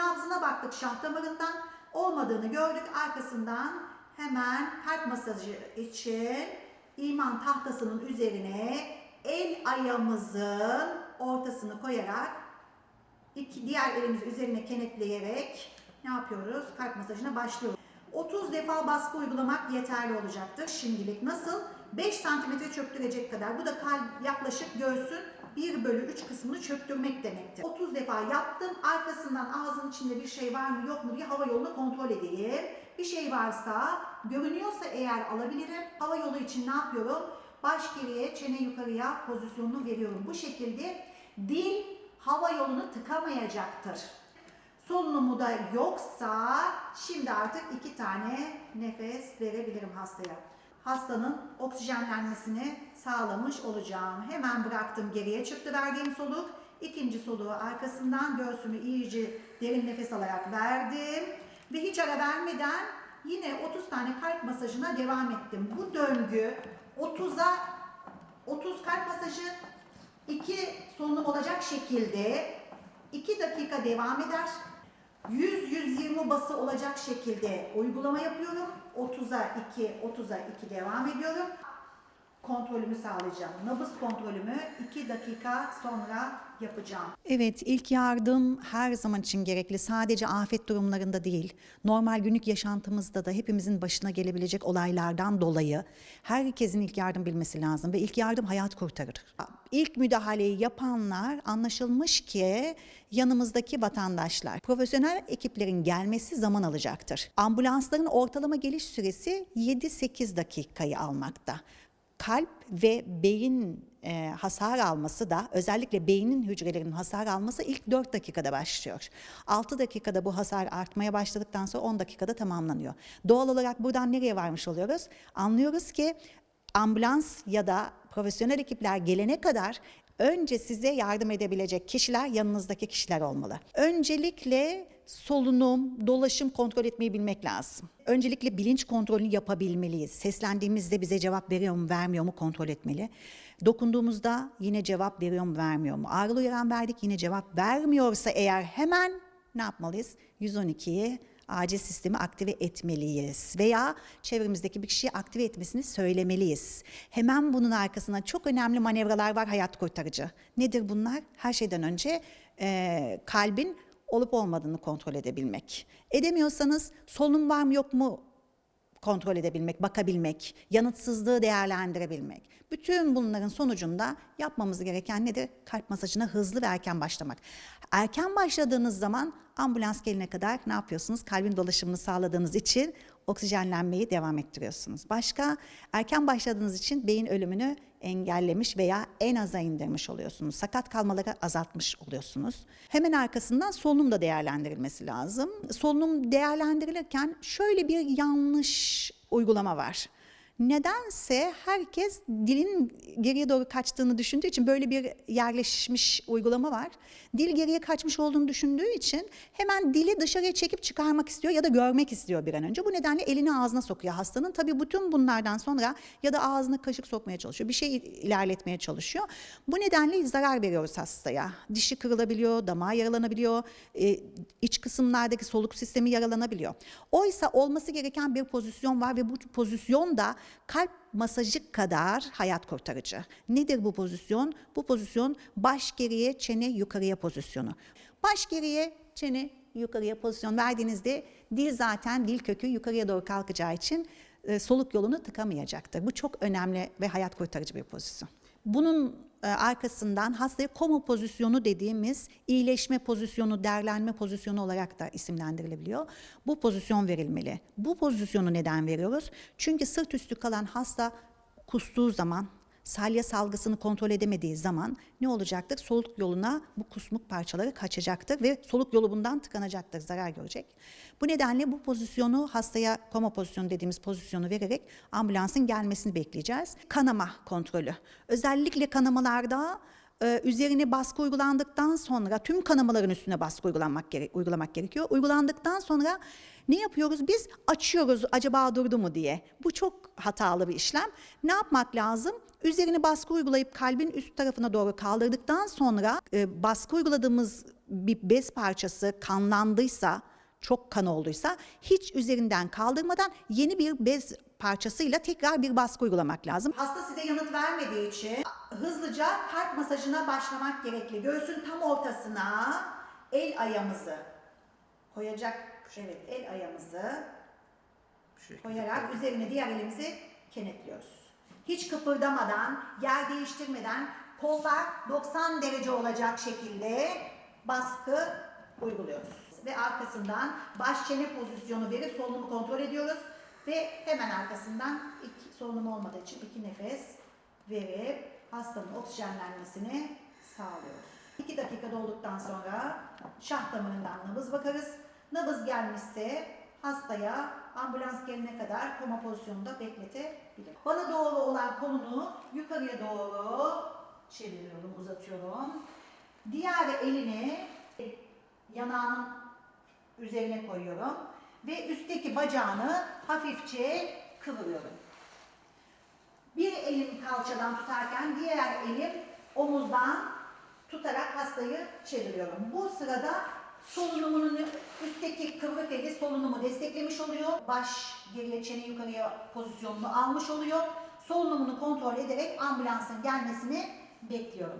nabzına baktık şah damarından. Olmadığını gördük. Arkasından hemen kalp masajı için iman tahtasının üzerine el ayağımızın ortasını koyarak iki diğer elimizi üzerine kenetleyerek ne yapıyoruz? Kalp masajına başlıyoruz. 30 defa baskı uygulamak yeterli olacaktır şimdilik. Nasıl? 5 santimetre çöktürecek kadar. Bu da kalp yaklaşık göğsün 1 bölü 3 kısmını çöktürmek demektir. 30 defa yaptım. Arkasından ağzın içinde bir şey var mı yok mu diye hava yolunu kontrol edeyim. Bir şey varsa, görünüyorsa eğer alabilirim. Hava yolu için ne yapıyorum? Baş geriye, çene yukarıya pozisyonunu veriyorum. Bu şekilde dil hava yolunu tıkamayacaktır. Solunumu da yoksa şimdi artık iki tane nefes verebilirim hastaya. Hastanın oksijenlenmesini sağlamış olacağım. Hemen bıraktım geriye çıktı verdiğim soluk. İkinci soluğu arkasından göğsümü iyice derin nefes alarak verdim. Ve hiç ara vermeden yine 30 tane kalp masajına devam ettim. Bu döngü 30'a 30 kalp masajı 2 solunum olacak şekilde 2 dakika devam eder. 100-120 bası olacak şekilde uygulama yapıyorum. 30'a 2, 30'a 2 devam ediyorum. Kontrolümü sağlayacağım. Nabız kontrolümü 2 dakika sonra yapacağım. Evet, ilk yardım her zaman için gerekli. Sadece afet durumlarında değil, normal günlük yaşantımızda da hepimizin başına gelebilecek olaylardan dolayı herkesin ilk yardım bilmesi lazım ve ilk yardım hayat kurtarır. İlk müdahaleyi yapanlar anlaşılmış ki yanımızdaki vatandaşlar. Profesyonel ekiplerin gelmesi zaman alacaktır. Ambulansların ortalama geliş süresi 7-8 dakikayı almakta kalp ve beyin e, hasar alması da özellikle beynin hücrelerinin hasar alması ilk 4 dakikada başlıyor. 6 dakikada bu hasar artmaya başladıktan sonra 10 dakikada tamamlanıyor. Doğal olarak buradan nereye varmış oluyoruz? Anlıyoruz ki ambulans ya da profesyonel ekipler gelene kadar önce size yardım edebilecek kişiler yanınızdaki kişiler olmalı. Öncelikle solunum, dolaşım kontrol etmeyi bilmek lazım. Öncelikle bilinç kontrolünü yapabilmeliyiz. Seslendiğimizde bize cevap veriyor mu, vermiyor mu kontrol etmeli. Dokunduğumuzda yine cevap veriyor mu, vermiyor mu? Ağrı uyaran verdik yine cevap vermiyorsa eğer hemen ne yapmalıyız? 112'yi acil sistemi aktive etmeliyiz veya çevremizdeki bir kişiyi aktive etmesini söylemeliyiz. Hemen bunun arkasında çok önemli manevralar var hayat kurtarıcı. Nedir bunlar? Her şeyden önce e, kalbin olup olmadığını kontrol edebilmek. Edemiyorsanız solunum var mı yok mu kontrol edebilmek, bakabilmek, yanıtsızlığı değerlendirebilmek. Bütün bunların sonucunda yapmamız gereken nedir? Kalp masajına hızlı ve erken başlamak. Erken başladığınız zaman ambulans gelene kadar ne yapıyorsunuz? Kalbin dolaşımını sağladığınız için oksijenlenmeyi devam ettiriyorsunuz. Başka erken başladığınız için beyin ölümünü engellemiş veya en aza indirmiş oluyorsunuz. Sakat kalmaları azaltmış oluyorsunuz. Hemen arkasından solunum da değerlendirilmesi lazım. Solunum değerlendirilirken şöyle bir yanlış uygulama var. Nedense herkes dilin geriye doğru kaçtığını düşündüğü için böyle bir yerleşmiş uygulama var. Dil geriye kaçmış olduğunu düşündüğü için hemen dili dışarıya çekip çıkarmak istiyor ya da görmek istiyor bir an önce. Bu nedenle elini ağzına sokuyor hastanın. Tabii bütün bunlardan sonra ya da ağzına kaşık sokmaya çalışıyor. Bir şey ilerletmeye çalışıyor. Bu nedenle zarar veriyoruz hastaya. Dişi kırılabiliyor, damağı yaralanabiliyor, e, iç kısımlardaki soluk sistemi yaralanabiliyor. Oysa olması gereken bir pozisyon var ve bu pozisyon da kalp masajı kadar hayat kurtarıcı. Nedir bu pozisyon? Bu pozisyon baş geriye, çene yukarıya pozisyonu. Baş geriye, çene yukarıya pozisyon verdiğinizde dil zaten dil kökü yukarıya doğru kalkacağı için e, soluk yolunu tıkamayacaktır. Bu çok önemli ve hayat kurtarıcı bir pozisyon. Bunun e, arkasından hastaya koma pozisyonu dediğimiz iyileşme pozisyonu, derlenme pozisyonu olarak da isimlendirilebiliyor. Bu pozisyon verilmeli. Bu pozisyonu neden veriyoruz? Çünkü sırt üstü kalan hasta kustuğu zaman, salya salgısını kontrol edemediği zaman ne olacaktır? Soluk yoluna bu kusmuk parçaları kaçacaktır ve soluk yolu bundan tıkanacaktır, zarar görecek. Bu nedenle bu pozisyonu hastaya koma pozisyonu dediğimiz pozisyonu vererek ambulansın gelmesini bekleyeceğiz. Kanama kontrolü. Özellikle kanamalarda e, üzerine baskı uygulandıktan sonra tüm kanamaların üstüne baskı uygulanmak gere- uygulamak gerekiyor. Uygulandıktan sonra ne yapıyoruz? Biz açıyoruz acaba durdu mu diye. Bu çok hatalı bir işlem. Ne yapmak lazım? Üzerine baskı uygulayıp kalbin üst tarafına doğru kaldırdıktan sonra e, baskı uyguladığımız bir bez parçası kanlandıysa, çok kan olduysa hiç üzerinden kaldırmadan yeni bir bez parçasıyla tekrar bir baskı uygulamak lazım. Hasta size yanıt vermediği için hızlıca kalp masajına başlamak gerekli. Göğsün tam ortasına el ayağımızı koyacak. Evet, el şekilde. koyarak üzerine diğer elimizi kenetliyoruz. Hiç kıpırdamadan, yer değiştirmeden kollar 90 derece olacak şekilde baskı uyguluyoruz. Ve arkasından baş çene pozisyonu verip solunumu kontrol ediyoruz. Ve hemen arkasından iki, solunum olmadığı için iki nefes verip hastanın oksijenlenmesini sağlıyoruz. 2 dakika dolduktan sonra şah damarından nabız bakarız. Nabız gelmişse hastaya ambulans gelene kadar koma pozisyonunda bekletebilir. Bana doğru olan kolunu yukarıya doğru çeviriyorum, uzatıyorum. Diğer elini yanağının üzerine koyuyorum ve üstteki bacağını hafifçe kıvırıyorum. Bir elim kalçadan tutarken diğer elim omuzdan tutarak hastayı çeviriyorum. Bu sırada solunumunun üstteki kıvrık eli solunumu desteklemiş oluyor. Baş geriye çene yukarıya pozisyonunu almış oluyor. Solunumunu kontrol ederek ambulansın gelmesini bekliyorum.